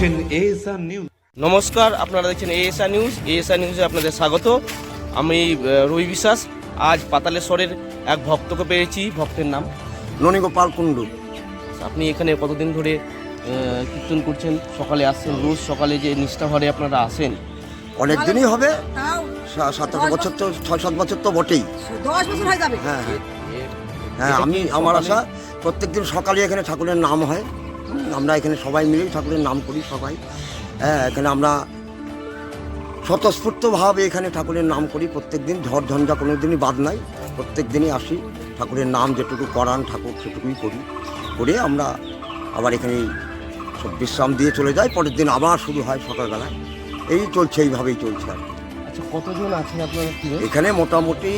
দেখছেন ASR news নমস্কার আপনারা দেখছেন এএসআর নিউজ এএসআর নিউজে আপনাদের স্বাগত। আমি রবি বিশ্বাস। আজ পাতালেশ্বরের এক ভক্তকে পেয়েছি। ভক্তের নাম? ননীগোপাল কুণ্ডু। আপনি এখানে কতদিন ধরে কীর্তন করছেন? সকালে আসছেন রোজ সকালে যে নিষ্ঠাভরে আপনারা আসেন। অনেক দিনই হবে। সাত আট বছর তো ছয় সাত বছর তো বটেই। দশ বছর হয়ে যাবে। হ্যাঁ হ্যাঁ। হ্যাঁ আমি আমার আশা প্রত্যেকদিন সকালে এখানে ঠাকুরের নাম হয়। আমরা এখানে সবাই মিলেই ঠাকুরের নাম করি সবাই। হ্যাঁ এখানে আমরা স্বতঃস্ফূর্তভাবে এখানে ঠাকুরের নাম করি প্রত্যেক দিন ঝড় ঝঞ্ঝা কোনো দিনই বাদ নাই। প্রত্যেক দিনই আসি ঠাকুরের নাম যেটুকু করান ঠাকুর সেটুকুই করি। করে আমরা আবার এখানে সব বিশ্রাম দিয়ে চলে যাই পরের দিন আবার শুরু হয় সকালবেলায়। এই চলছে এইভাবেই চলছে আর আচ্ছা কতজন আছেন আপনারা এখানে মোটামুটি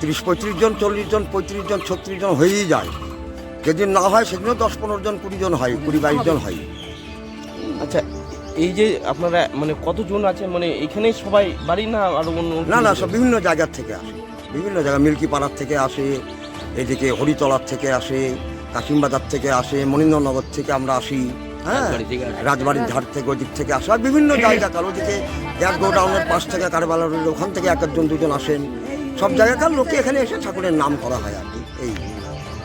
তিরিশ পঁয়ত্রিশ জন চল্লিশ জন পঁয়ত্রিশ জন ছত্রিশ জন হয়েই যায়। যেদিন না হয় সেদিনও দশ পনেরো জন কুড়ি জন হয় কুড়ি বাইশ জন হয়। আচ্ছা এই যে আপনারা মানে কতজন আছেন? মানে এখানেই সবাই বাড়ি না আর অন্য না না সব বিভিন্ন জায়গার থেকে আসে। বিভিন্ন জায়গা মিল্কি পাড়ার থেকে আসে এদিকে হরিতলার থেকে আসে কাশিমবাজার থেকে আসে মনীন্দ্রনগর থেকে আমরা আসি হ্যাঁ। রাজবাড়ির ধার থেকে ওদিক থেকে আসে আর বিভিন্ন জায়গা কারও ওদিকে এক গোডাউনের পাশ থেকে কারবালার ওখান থেকে এক একজন দুজন আসেন। সব জায়গাকার লোকে এখানে এসে ঠাকুরের নাম করা হয় আর কি এই।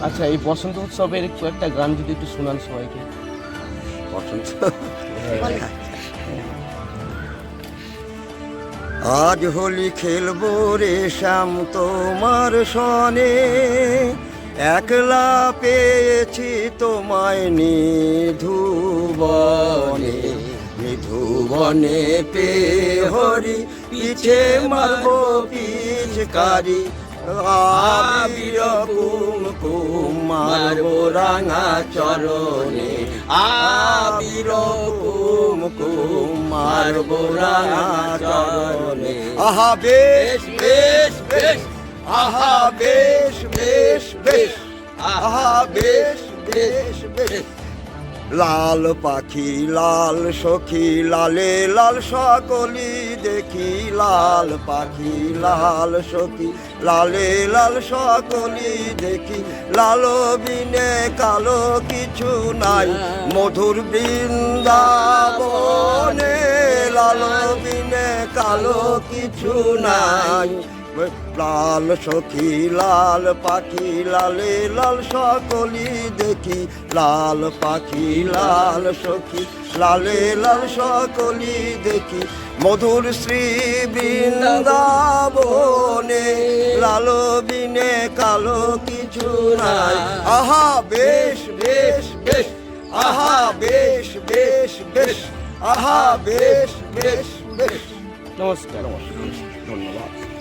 আচ্ছা এই বসন্ত উৎসবের একটু একটা গান যদি একটু শোনান সবাইকে। বসন্ত? আজ হোলি খেলব রে শ্যাম তোমার সনে। একলা পেয়েছি তোমায় নিধুবনে নিধুবনে পে হরি পিছে মারবো পিছকারি আবির কুম কুম মারবো রাঙা চরণে। আবির কুম কুম মারবো রাঙা চরণে। আহা, বেশ বেশ বেশ। আহা, বেশ বেশ বেশ। আহা, বেশ বেশ বেশ। লাল পাখি, লাল সখী, লালে লাল সকলি দেখি। লাল পাখি, লাল সখী, লালে লাল সকলি দেখি। লালো বিনে কালো কিছু নাই। মধুর বৃন্দাবনে লালো বিনে কালো কিছু নাই। লাল সখী লাল পাখি লালে লাল সকলি দেখি। লাল পাখি লাল সখী লালে লাল সকলি দেখি। মধুর শ্রী বৃন্দাবনে লাল বিনে কালো কিছু নাই। আহা বেশ বেশ বেশ আহা বেশ বেশ বেশ আহা বেশ বেশ বেশ। নমস্কার নমস্কার ধন্যবাদ।